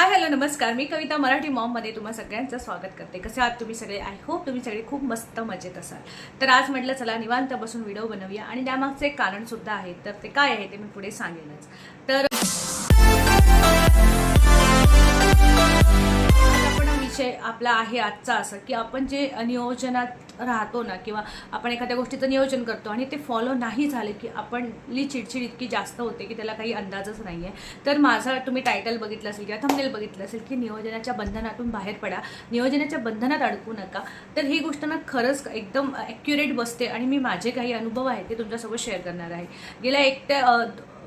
Hi hello नमस्कार. मी कविता मराठी मॉममध्ये तुम्हा सगळ्यांचं स्वागत करते. कसे आहात तुम्ही सगळे? आय होप तुम्ही सगळे खूप मस्त मजेत असाल. तर आज म्हटलं चला निवांत बसून व्हिडिओ बनवूया. आणि त्यामागचं एक कारण सुद्धा आहे. तर ते काय आहे ते मी पुढे सांगेनच. तर विषय आपला आहे आजचा असं की आपण जे नियोजनात राहतो ना किंवा आपण एखाद्या गोष्टीचं नियोजन करतो आणि ते फॉलो नाही झाले की आपणली चिडचिड इतकी जास्त होते की त्याला काही अंदाजच नाही आहे तर माझा तुम्ही टायटल बघितलं असेल किंवा थंबनेल बघितलं असेल की नियोजनाच्या बंधनातून बाहेर पडा. नियोजनाच्या बंधनात अडकू नका. तर ही गोष्ट ना खरंच एकदम ॲक्युरेट बसते आणि मी माझे काही अनुभव आहेत ते तुमच्यासोबत शेअर करणार आहे. गेल्या एक ते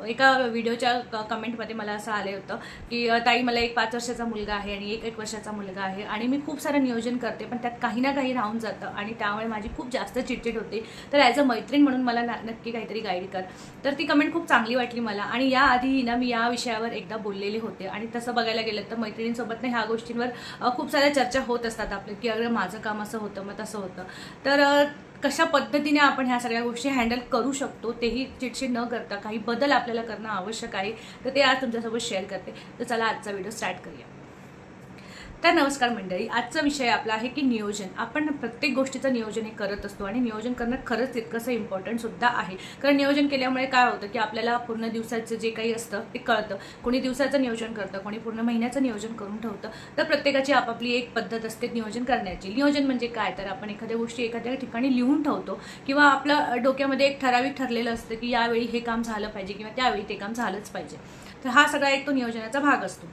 एका व्हिडिओच्या क- कमेंटमध्ये मला असं आलं होतं की ताई मला एक पाच वर्षाचा मुलगा आहे आणि एक एक वर्षाचा मुलगा आहे आणि मी खूप सारं नियोजन करते पण त्यात काही ना काही राहून जातं आणि त्यामुळे माझी खूप जास्त चिडचिड होते. तर ॲज अ मैत्रीण म्हणून मला नक्की काहीतरी गाईड कर. तर ती कमेंट खूप चांगली वाटली मला आणि याआधीही ना मी या विषयावर एकदा बोललेले होते आणि तसं बघायला गेलं तर मैत्रिणींसोबत ना ह्या गोष्टींवर खूप साऱ्या चर्चा होत असतात आपल्या की अगं माझं काम असं होतं मग तसं होतं. तर कशा पद्धतीने आपण ह्या सगळ्या गोष्टी हँडल करू शकतो तेही चिडचिड न करता काही बदल आपल्याला करणं आवश्यक आहे. तर ते आज तुमच्यासोबत शेअर करते. तर चला आजचा व्हिडिओ स्टार्ट करूया. तर नमस्कार मंडळी आजचा विषय आपला आहे की नियोजन. आपण प्रत्येक गोष्टीचं नियोजन हे करत असतो आणि नियोजन करणं खरंच तितकंसं इम्पॉर्टंट सुद्धा आहे. कारण नियोजन केल्यामुळे काय होतं की आपल्याला पूर्ण दिवसाचं जे काही असतं ते कळतं. कोणी दिवसाचं नियोजन करतं कोणी पूर्ण महिन्याचं नियोजन करून ठेवतं. तर प्रत्येकाची आपापली एक पद्धत असते नियोजन करण्याची. नियोजन म्हणजे काय? तर आपण एखाद्या गोष्टी एखाद्या ठिकाणी लिहून ठेवतो किंवा आपलं डोक्यामध्ये एक ठराविक ठरलेलं असतं की यावेळी हे काम झालं पाहिजे किंवा त्यावेळी ते काम झालंच पाहिजे. तर हा सगळा एक तो नियोजनाचा भाग असतो.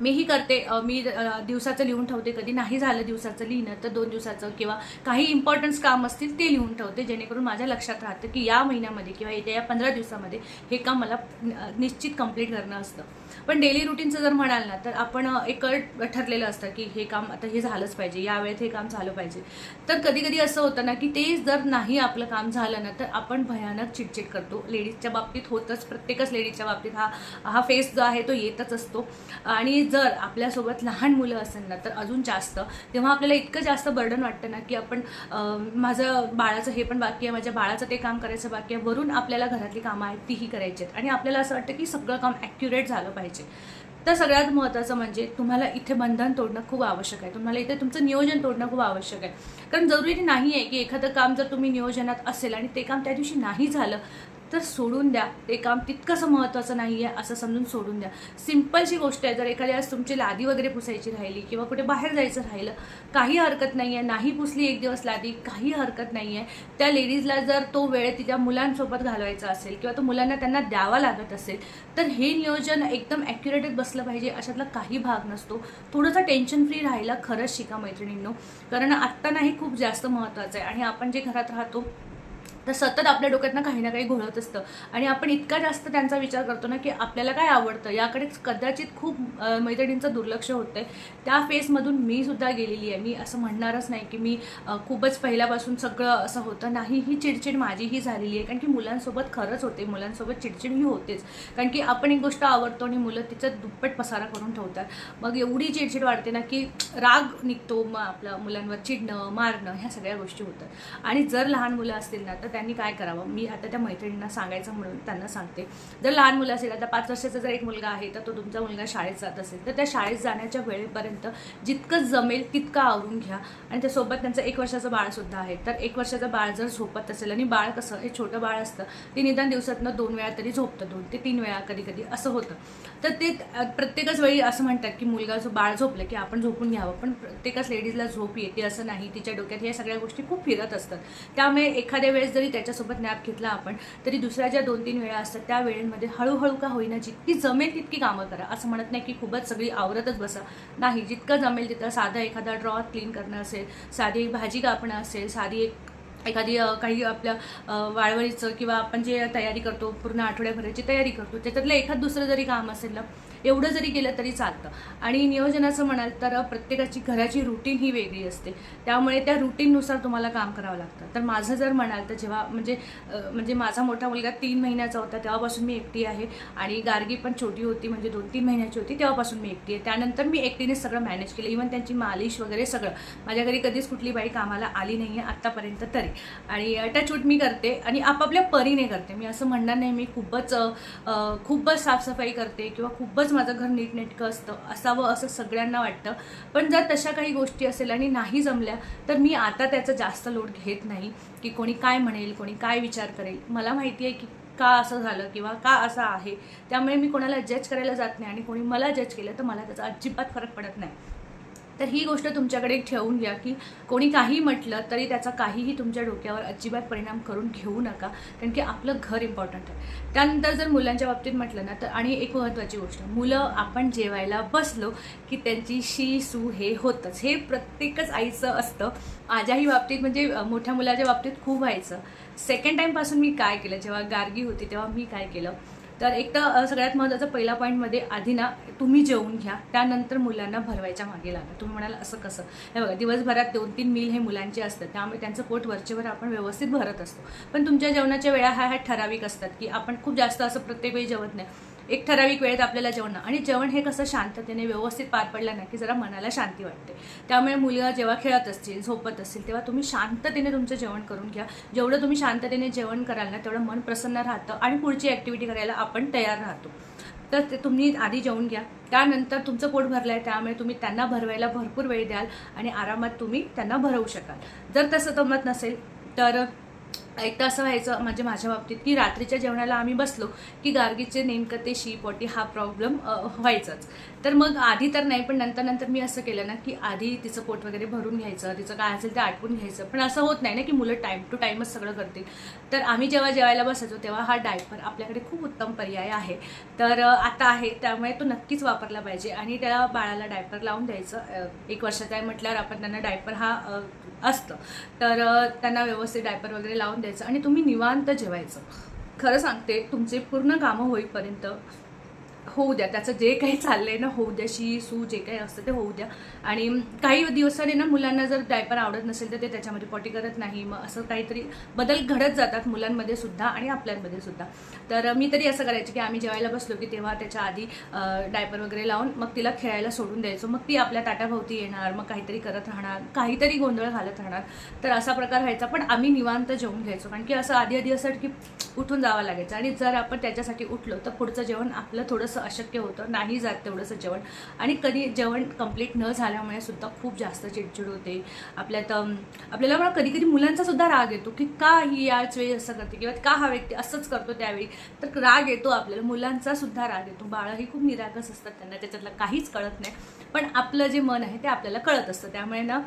मीही करते मी दिवसाचं लिहून ठेवते कधी नाही झालं दिवसाचं लिहिणं तर दोन दिवसाचं किंवा काही इम्पॉर्टन्स काम असतील ते लिहून ठेवते जेणेकरून माझ्या लक्षात राहतं की या महिन्यामध्ये किंवा येत्या या पंधरा दिवसामध्ये हे काम मला निश्चित कंप्लीट करणं असतं. पण डेली रुटीनचं जर म्हणाल ना तर आपण एक ठरलेलं असतं की हे काम आता हे झालंच पाहिजे या वेळेत हे काम झालं पाहिजे. तर कधी कधी असं होतं ना की ते जर नाही आपलं काम झालं ना तर आपण भयानक चिडचिड करतो. लेडीजच्या बाबतीत होतच प्रत्येकच लेडीजच्या बाबतीत हा हा फेस जो आहे तो येतच असतो. आणि जर आपल्यासोबत लहान मुलं असेल ना तर अजून जास्त. तेव्हा आपल्याला इतकं जास्त बर्डन वाटतं ना की आपण माझं बाळाचं हे पण बाकी आहे माझ्या बाळाचं ते काम करायचं बाकी आहे. वरून आपल्याला घरातली कामं आहेत तीही करायची आहेत. आणि आपल्याला असं वाटतं की सगळं काम ॲक्युरेट झालं पाहिजे. तर सगळ्यात महत्त्वाचं म्हणजे तुम्हाला इथे बंधन तोडणं खूप आवश्यक आहे. तुम्हाला इथे तुमचं नियोजन तोडणं खूप आवश्यक आहे. कारण जरुरी नाही आहे की एखादं काम जर तुम्ही नियोजनात असेल आणि ते काम त्या दिवशी नाही झालं तर सोडून द्या. ते काम तितकंसं महत्त्वाचं नाही आहे असं समजून सोडून द्या. सिम्पलशी गोष्ट आहे जर एखाद्या वेळेस तुमची लादी वगैरे पुसायची राहिली किंवा कुठे बाहेर जायचं राहिलं काही हरकत नाही आहे नाही पुसली एक दिवस लादी काही हरकत नाही आहे त्या लेडीजला जर तो वेळ तिच्या मुलांसोबत घालवायचा असेल किंवा तो मुलांना त्यांना द्यावा लागत असेल तर हे नियोजन एकदम ॲक्युरेटच बसलं पाहिजे. अशातला काही भाग नसतो. थोडंसं टेन्शन फ्री राहायला खरंच शिका मैत्रिणींनो. कारण आत्ता नाही खूप जास्त महत्त्वाचं आहे. आणि आपण जे घरात राहतो तर सतत आपल्या डोक्यातनं काही ना काही घोळत असतं. आणि आपण इतका जास्त त्यांचा विचार करतो ना की आपल्याला काय आवडतं याकडे कदाचित खूप मैत्रिणींचं दुर्लक्ष होतं आहे त्या फेसमधून मी सुद्धा गेलेली आहे. मी असं म्हणणारच नाही की मी खूपच पहिल्यापासून सगळं असं होतं. नाही ही चिडचिड माझीही झालेली आहे. कारण की मुलांसोबत खरंच होते. मुलांसोबत चिडचिड ही होतेच. कारण की आपण एक गोष्ट आवडतो आणि मुलं तिचं दुप्पट पसारा करून ठेवतात. मग एवढी चिडचिड वाढते ना की राग निघतो. मग आपल्या मुलांवर चिडणं मारणं ह्या सगळ्या गोष्टी होतात. आणि जर लहान मुलं असतील ना तर त्यांनी काय करावं? मी आता त्या मैत्रिणींना सांगायचं म्हणून त्यांना सांगते. जर लहान मुलं असेल आता पाच वर्षाचा जर एक मुलगा आहे तर तो तुमचा मुलगा शाळेत जात असेल तर त्या शाळेत जाण्याच्या वेळेपर्यंत जितकं जमेल तितकं आवरून घ्या. आणि त्यासोबत त्यांचं एक वर्षाचं बाळसुद्धा आहे. तर एक वर्षाचं बाळ जर झोपत असेल आणि बाळ कसं हे छोटं बाळ असतं ते निदान दिवसातनं दोन वेळा तरी झोपतं दोन ते तीन वेळा कधी कधी असं होतं. तर ते प्रत्येकच वेळी असं म्हणतात की मुलगा जो बाळ झोपलं की आपण झोपून घ्यावं. पण प्रत्येकच लेडीजला झोप येते असं नाही. तिच्या डोक्यात ह्या सगळ्या गोष्टी खूप फिरत असतात. त्यामुळे एखाद्या वेळेस जर त्याच्यासोबत नॅप घेतला आपण तरी दुसऱ्या ज्या दोन तीन वेळा असतात त्या वेळेमध्ये हळूहळू का होईना जितकी जमेल तितकी कामं करा. असं म्हणत नाही की खूपच सगळी आवरतच बसा. नाही जितकं जमेल तिथं साधा एखादा ड्रॉ क्लीन करणं असेल साधी एक भाजी कापणं असेल साधी एक एखादी काही आपल्या वाळवळीचं किंवा आपण जे तयारी करतो पूर्ण आठवड्याभराची तयारी करतो त्याच्यातलं एखाद दुसरं जरी काम असेल ना एवढं जरी केलं तरी चालतं. आणि नियोजनाचं म्हणाल तर प्रत्येकाची घराची रुटीन ही वेगळी असते. त्यामुळे त्या रुटीननुसार तुम्हाला काम करावं लागतं. तर माझं जर म्हणाल तर जेव्हा म्हणजे म्हणजे माझा मोठा मुलगा तीन महिन्याचा होता तेव्हापासून मी एकटी आहे. आणि गार्गी पण छोटी होती म्हणजे दोन तीन महिन्याची होती तेव्हापासून मी एकटी आहे. त्यानंतर मी एकटीने सगळं मॅनेज केलं. इव्हन त्यांची मालिश वगैरे सगळं. माझ्या घरी कधीच कुठली बाई कामाला आली नाही आहे आत्तापर्यंत तरी. आणि टचवूट मी करते आणि आपापल्या परीने करते. मी असं म्हणणार नाही मी खूपच खूपच साफसफाई करते किंवा खूपच माझं घर नीटनेटकं असतं असावं असं सगळ्यांना वाटतं. पण जर तशा काही गोष्टी असेल आणि नाही जमल्या तर मी आता त्याचा जास्त लोड घेत नाही की कोणी काय म्हणेल कोणी काय विचार करेल. मला माहिती आहे की का असं झालं किंवा का असं आहे. त्यामुळे मी कोणाला जज करायला जात नाही आणि कोणी मला जज केलं तर मला त्याचा अजिबात फरक पडत नाही. तर ही गोष्ट तुमच्याकडे ठेवून घ्या की कोणी काही म्हटलं तरी त्याचा काहीही तुमच्या डोक्यावर अजिबात परिणाम करून घेऊ नका कारण की आपलं घर इम्पॉर्टंट आहे. त्यानंतर जर मुलांच्या बाबतीत म्हटलं ना तर आणि एक महत्त्वाची गोष्ट मुलं आपण जेवायला बसलो की त्यांची शी सू हे होतंच. हे प्रत्येकच आईचं असतं. माझ्याही बाबतीत म्हणजे मोठ्या मुलाच्या बाबतीत खूप व्हायचं. सेकंड टाईमपासून मी काय केलं जेव्हा गार्गी होती तेव्हा मी काय केलं? तर एक तर सगळ्यात महत्त्वाचं पहिला पॉईंटमध्ये आधी ना तुम्ही जेवून घ्या. त्यानंतर मुलांना भरवायच्या मागे लागा. तुम्ही म्हणाल असं कसं? हे बघा दिवसभरात दोन तीन मील हे मुलांचे असतात. त्यामुळे त्यांचं पोट वरचेवर आपण व्यवस्थित भरत असतो. पण तुमच्या जेवणाच्या वेळा ह्या ह्या ठराविक असतात की आपण खूप जास्त असं प्रत्येक वेळी जेवत नाही. एक ठराविक वेळेत आपल्याला जेवणं आणि जेवण हे कसं शांततेने व्यवस्थित पार पडलं ना की जरा मनाला शांती वाटते. त्यामुळे मुलगा जेव्हा खेळत असतील झोपत असतील तेव्हा तुम्ही शांततेने तुमचं जेवण करून घ्या. जेवढं तुम्ही शांततेने जेवण कराल ना तेवढं मन प्रसन्न राहतं आणि पुढची ॲक्टिव्हिटी करायला आपण तयार राहतो. तर ते तुम्ही आधी जेवून घ्या. त्यानंतर तुमचं पोट भरलं आहे त्यामुळे तुम्ही त्यांना भरवायला भरपूर वेळ द्याल आणि आरामात तुम्ही त्यांना भरवू शकाल. जर तसं जमत नसेल तर एक तर असं व्हायचं म्हणजे माझ्या बाबतीत की रात्रीच्या जेवणाला आम्ही बसलो की गार्गीचे नेमकं ते शी पोटी हा प्रॉब्लेम व्हायचाच. तर मग आधी तर नाही पण नंतर नंतर मी असं केलं ना की आधी तिचं पोट वगैरे भरून घ्यायचं तिचं काय असेल ते आटवून घ्यायचं. पण असं होत नाही ना की मुलं टाईम टू टाईमच सगळं करतील. तर आम्ही जेव्हा जेवायला बसायचो तेव्हा हा डायपर आपल्याकडे खूप उत्तम पर्याय आहे. तर आता आहे त्यामुळे तो नक्कीच वापरला पाहिजे आणि त्या बाळाला डायपर लावून द्यायचं. एक वर्षाचा आहे म्हटल्यावर आपण त्यांना डायपर हा असतं. तर त्यांना व्यवस्थित डायपर वगैरे लावून द्यायचं आणि तुम्ही निवांत जेवायचं. खरं सांगते तुमचे पूर्ण कामं होईपर्यंत होऊ द्या त्याचं जे काही चाललंय ना होऊ द्या शी सू जे काही असतं ते होऊ द्या. आणि काही दिवसांनी ना मुलांना जर डायपर आवडत नसेल तर ते त्याच्यामध्ये पॉटी करत नाही. मग असं काहीतरी बदल घडत जातात मुलांमध्ये सुद्धा आणि आपल्यांमध्ये सुद्धा. तर मी तरी असं करायचे की आम्ही जेवायला बसलो की तेव्हा त्याच्या आधी डायपर वगैरे लावून मग तिला खेळायला सोडून द्यायचो. मग ती आपल्या ताटाभोवती येणार मग काहीतरी करत राहणार काहीतरी गोंधळ घालत राहणार. तर असा प्रकार व्हायचा. पण आम्ही निवांत जेवून घ्यायचो. कारण की असं आधी आधी असं की उठून जावं लागायचं. आणि जर आपण त्याच्यासाठी उठलो तर पुढचं जेवण आपलं थोडंसं अशक्य होतं नाही जात तेवढंसं जेवण. आणि कधी जेवण कंप्लीट न झाल्यामुळे सुद्धा खूप जास्त चिडचिड होते. आपल्यात आपल्याला मला कधी कधी मुलांचा सुद्धा राग येतो की का ही याच वेळी असं करते किंवा का हा व्यक्ती असंच करतो त्यावेळी. तर राग येतो आपल्याला मुलांचा सुद्धा राग येतो. बाळं ही खूप निरागस असतात त्यांना त्याच्यातलं काहीच कळत नाही. पण आपलं जे मन आहे ते आपल्याला कळत असतं. त्यामुळे ना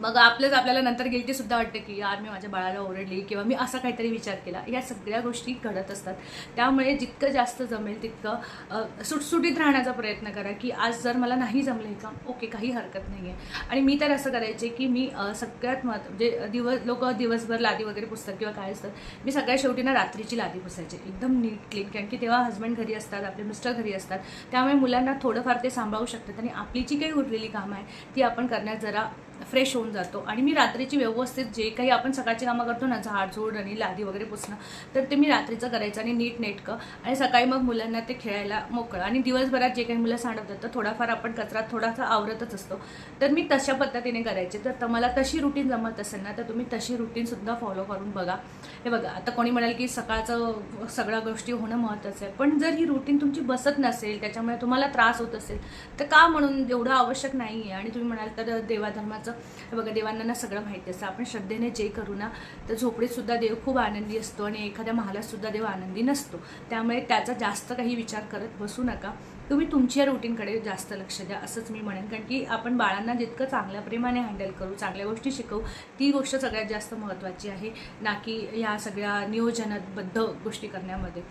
मग आपलंच आपल्याला नंतर गिल्टी सुद्धा वाटतं की यार मी माझ्या बाळाला ओरडली किंवा मी असा काहीतरी विचार केला. या सगळ्या गोष्टी घडत असतात. त्यामुळे जितकं जास्त जमेल तितकं सुटसुटीत राहण्याचा प्रयत्न करा की आज जर मला नाही जमलं हे काम ओके काही हरकत नाही आहे आणि मी तर असं करायचे की मी सगळ्यात महत्त्व म्हणजे दिवस लोक दिवसभर लादी वगैरे पुसतात किंवा काय असतात मी सगळ्या शेवटी ना रात्रीची लादी पुसायचे. एकदम नीट क्लीन कारण की तेव्हा हस्बंड घरी असतात आपले मिस्टर घरी असतात. त्यामुळे मुलांना थोडंफार ते सांभाळू शकतात आणि आपली जी काही उरलेली कामं आहे ती आपण करण्यात जरा फ्रेश होऊन जातो. आणि मी रात्रीची व्यवस्थित जे काही आपण सकाळची कामं करतो ना झाडझूड आणि लादी वगैरे पुसणं तर ते मी रात्रीचं करायचं आणि नीट नेटकं. आणि सकाळी मग मुलांना ते खेळायला मोकळं. आणि दिवसभरात जे काही मुलं सांडवतात तर थोडाफार आपण कचरा थोडासा आवरतच असतो. तर मी तशा पद्धतीने करायचे. तर मला तशी रुटीन जमत असेल ना तर तुम्ही तशी रुटीनसुद्धा फॉलो करून बघा. हे बघा आता कोणी म्हणाल की सकाळचं सगळ्या गोष्टी होणं महत्त्वाचं आहे. पण जर ही रुटीन तुमची बसत नसेल त्याच्यामुळे तुम्हाला त्रास होत असेल तर का म्हणून एवढं आवश्यक नाही आहे आणि तुम्ही म्हणाल तर देवाधर्माचं हे बघा देवांना ना सगळं माहिती असतं. आपण श्रद्धेने जे करू ना तर झोपडीतसुद्धा देव खूप आनंदी असतो आणि एखाद्या महालासुद्धा देव आनंदी नसतो. त्यामुळे त्याचा जास्त काही विचार करत बसू नका. तुम्ही तुमच्या रुटीनकडे जास्त लक्ष द्या असंच मी म्हणेन. कारण की आपण बाळांना जितकं चांगल्या प्रेमाने हँडल करू चांगल्या गोष्टी शिकवू ती गोष्ट सगळ्यात जास्त महत्त्वाची आहे. ना की ह्या सगळ्या नियोजनाबद्ध गोष्टी करण्यामध्ये.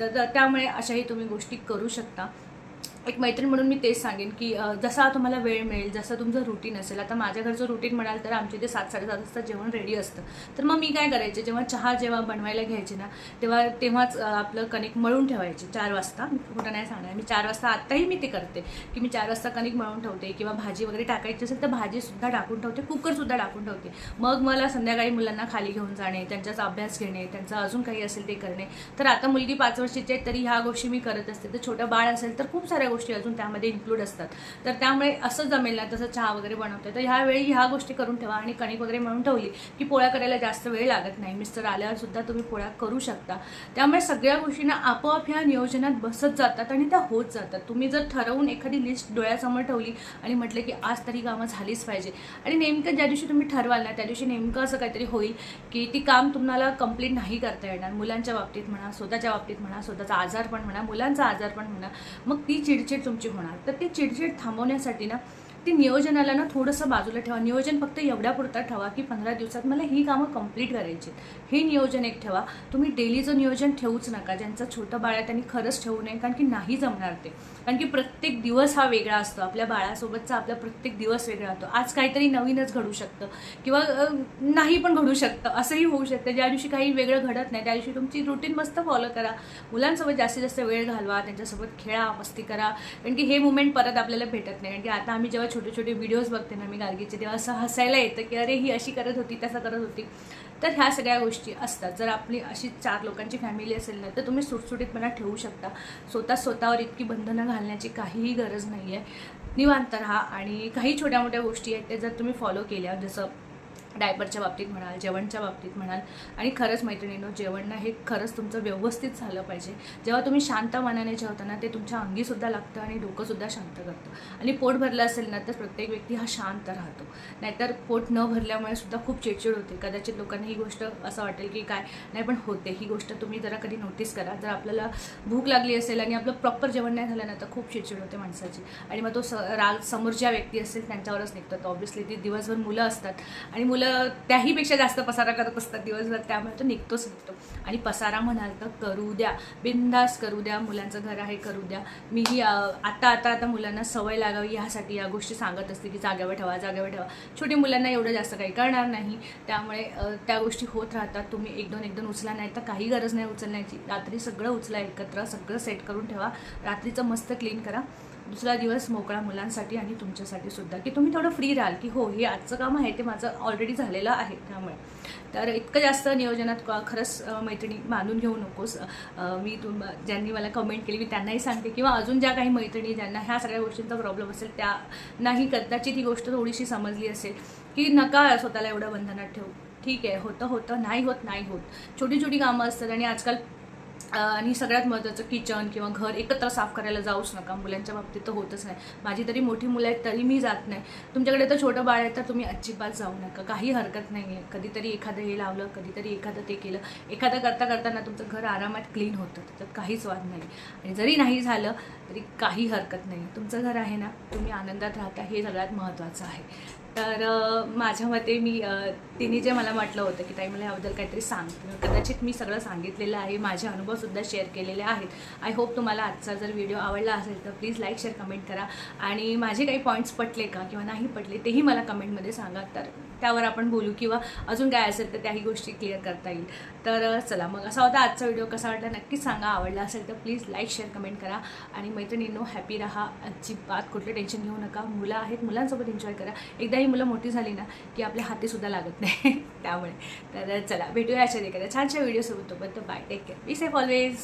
तर त्यामुळे अशाही तुम्ही गोष्टी करू शकता. एक मैत्रीण म्हणून मी तेच सांगेन की जसा तुम्हाला वेळ मिळेल जसं तुमचं रुटीन असेल आता माझ्या घरचं रुटीन म्हणाल तर आमच्या इथे सात साडेसात वाजता जेवण रेडी असतं. तर मग मी काय करायचे जेव्हा चहा जेव्हा बनवायला घ्यायचे ना तेव्हा तेव्हाच आपलं कणिक मळून ठेवायचे चार वाजता. कुठं नाही सांगणार मी चार वाजता आत्ताही मी ते करते की मी चार वाजता कणिक मळून ठेवते किंवा भाजी वगैरे टाकायची असेल तर भाजीसुद्धा टाकून ठेवते कुकरसुद्धा टाकून ठेवते. मग मला संध्याकाळी मुलांना खाली घेऊन जाणे त्यांच्याचा अभ्यास घेणे त्यांचं अजून काही असेल ते करणे. तर आता मुलगी पाच वर्षाची आहे तरी ह्या गोष्टी मी करत असते. तर छोटं बाळ असेल तर खूप साऱ्या गोष्टी अजून त्यामध्ये इन्क्लूड असतात. तर त्यामुळे असं जमेल ना तसं चहा वगैरे बनवते तर ह्यावेळी ह्या गोष्टी करून ठेवा आणि कणिक वगैरे म्हणून ठेवली की पोळ्या करायला जास्त वेळ लागत नाही. मिस्टर आल्यावर सुद्धा तुम्ही पोळ्या करू शकता. त्यामुळे सगळ्या गोष्टींना आपोआप ह्या नियोजनात बसत जातात आणि त्या होत जातात. तुम्ही जर ठरवून एखादी लिस्ट डोळ्यासमोर ठेवली आणि म्हटलं की आज तरी कामं झालीच पाहिजे आणि नेमकं ज्या दिवशी तुम्ही ठरवाल ना त्या दिवशी नेमकं असं काहीतरी होईल की ती काम तुम्हाला कंप्लीट नाही करता येणार. मुलांच्या बाबतीत म्हणा स्वतःच्या बाबतीत म्हणा स्वतःचा आजार पण म्हणा मुलांचा आजार पण म्हणा मग ती चिडचिड तुमची होणार. तर ती चिडचिड थांबवण्यासाठी ना ती नियोजनाला ना थोडंसं बाजूला ठेवा. नियोजन फक्त एवढ्यापुरतं ठेवा की पंधरा दिवसात मला ही कामं कंप्लीट करायची हे नियोजन एक ठेवा. तुम्ही डेलीचं नियोजन ठेवूच नका. ज्यांचं छोटं बाळ आहे त्यांनी खरंच ठेवू नये कारण की नाही जमणार ते. कारण की प्रत्येक दिवस हा वेगळा असतो. आपल्या बाळासोबतचा आपला प्रत्येक दिवस वेगळा असतो. आज काहीतरी नवीनच घडू शकतं. किंवा नाही पण घडू शकतं. असंही होऊ शकतं. ज्या दिवशी काही वेगळं घडत नाही त्या दिवशी तुमची रुटीन मस्त फॉलो करा. मुलांसोबत जास्तीत जास्त वेळ घालवा. त्यांच्यासोबत खेळा मस्ती करा. कारण की हे मुमेंट परत आपल्याला भेटत नाही. कारण की आता आम्ही जेव्हा छोटे छोटे व्हिडिओज बघते ना मी गार्गीचे तेव्हा असं हसायला येतं की अरे ही अशी करत होती तसं करत होती. तर ह्या सगळ्या गोष्टी असतात. जर आपली अशी चार लोकांची फॅमिली असेल ना तर तुम्ही सुटसुटीतपणा ठेवू शकता. स्वतः स्वतःवर इतकी बंधनं घालण्याची काहीही गरज नाही आहे निवांत राहा आणि काही छोट्या मोठ्या गोष्टी आहेत त्या जर तुम्ही फॉलो केल्या जसं डायपरच्या बाबतीत म्हणाल जेवणच्या बाबतीत म्हणाल. आणि खरंच मैत्रिणीनं जेवण ना हे खरंच तुमचं व्यवस्थित झालं पाहिजे. जेव्हा तुम्ही शांत मनाने जेवता ना ते तुमच्या अंगीसुद्धा लागतं आणि डोकंसुद्धा शांत करतं. आणि पोट भरलं असेल ना तर प्रत्येक व्यक्ती हा शांत राहतो. नाहीतर पोट न भरल्यामुळे सुद्धा खूप चिडचिड होते. कदाचित लोकांना ही गोष्ट असं वाटेल की काय? नाही पण होते. ही गोष्ट तुम्ही जरा कधी नोटीस करा. जर आपल्याला भूक लागली असेल आणि आपलं प्रॉपर जेवण नाही झालं ना तर खूप चिडचिड होते माणसाची. आणि मग तो स राग समोर ज्या व्यक्ती असतील त्यांच्यावरच निघतात तर ऑब्व्हियसली ती दिवसभर मुलं असतात. आणि मुलं त्याहीपेक्षा जास्त पसारा करत असतात दिवसभर त्यामुळे तो निघतोच निघतो आणि पसारा म्हणाल तर करू द्या. बिंदास करू द्या. मुलांचं घर आहे करू द्या. मीही आता आता आता मुलांना सवय लागावी यासाठी या गोष्टी सांगत असते की जागेवर ठेवा जागेवर ठेवा. छोटी मुलांना एवढं जास्त काही करणार नाही. त्यामुळे त्या गोष्टी होत राहतात. तुम्ही एक दोन एक दोन उचला नाही तर काही गरज नाही उचलण्याची. रात्री सगळं उचला एकत्र सगळं सेट करून ठेवा. रात्रीचं मस्त क्लीन करा. दुसरा दिवस मोकळा मुलांसाठी आणि तुमच्यासाठी सुद्धा. की तुम्ही थोडं फ्री राहाल की हो हे आजचं काम आहे ते माझं ऑलरेडी झालेलं आहे त्यामुळे. तर इतकं जास्त नियोजनात क- खरंच मैत्रिणी मानून घेऊ नकोस. मी तुम ज्यांनी मला कमेंट केली मी त्यांनाही सांगते किंवा अजून ज्या काही मैत्रिणी ज्यांना ह्या सगळ्या गोष्टींचा प्रॉब्लेम असेल त्या नाही कदाचित ही गोष्ट थोडीशी समजली असेल की नका स्वतःला एवढं बंधनात ठेवू. ठीक आहे होतं होतं नाही होत नाही होत. छोटी छोटी कामं असतात आणि आजकाल आणि सगळ्यात महत्त्वाचं किचन किंवा घर एकत्र साफ करायला जाऊच नका. मुलांच्या बाबतीत तर होतच नाही. माझी तरी मोठी मुलं आहेत तरी मी जात नाही. तुमच्याकडे तर छोटं बाळ आहे तर तुम्ही अजिबात जाऊ नका. काही हरकत नाही आहे कधीतरी एखादं हे लावलं कधीतरी एखादं ते केलं. एखादं करता करताना तुमचं घर आरामात क्लीन होतं. त्याच्यात काहीच वाद नाही. आणि जरी नाही झालं तरी काही हरकत नाही. तुमचं घर आहे ना तुम्ही आनंदात राहता हे सगळ्यात महत्त्वाचं आहे. तर माझ्या मते मी तिने जे मला म्हटलं होतं की ताई मला याबद्दल काहीतरी सांग. कदाचित मी सगळं सांगितलेलं आहे माझे अनुभवसुद्धा शेअर केलेले आहेत. आय होप तुम्हाला आजचा जर व्हिडिओ आवडला असेल तर प्लीज लाईक शेअर कमेंट करा. आणि माझे काही पॉईंट्स पटले का किंवा नाही पटले तेही मला कमेंटमध्ये सांगा. तर त्यावर आपण बोलू किंवा अजून काय असेल तर त्याही गोष्टी क्लिअर करता येईल. तर चला मग असा होता आजचा व्हिडिओ. कसा वाटला नक्कीच सांगा. आवडला असेल तर प्लीज लाईक शेअर कमेंट करा. आणि मैत्रिणींनो हॅपी राहा. अजिबात कुठले टेन्शन घेऊ नका. मुलं आहेत मुलांसोबत एन्जॉय करा. एकदा ही मुलं मोठी झाली ना की आपल्या हातीसुद्धा लागत नाही. त्यामुळे. तर चला भेटूया अशा एखाद्या छानशा व्हिडिओसोबत तोपर्यंत bye take care be safe always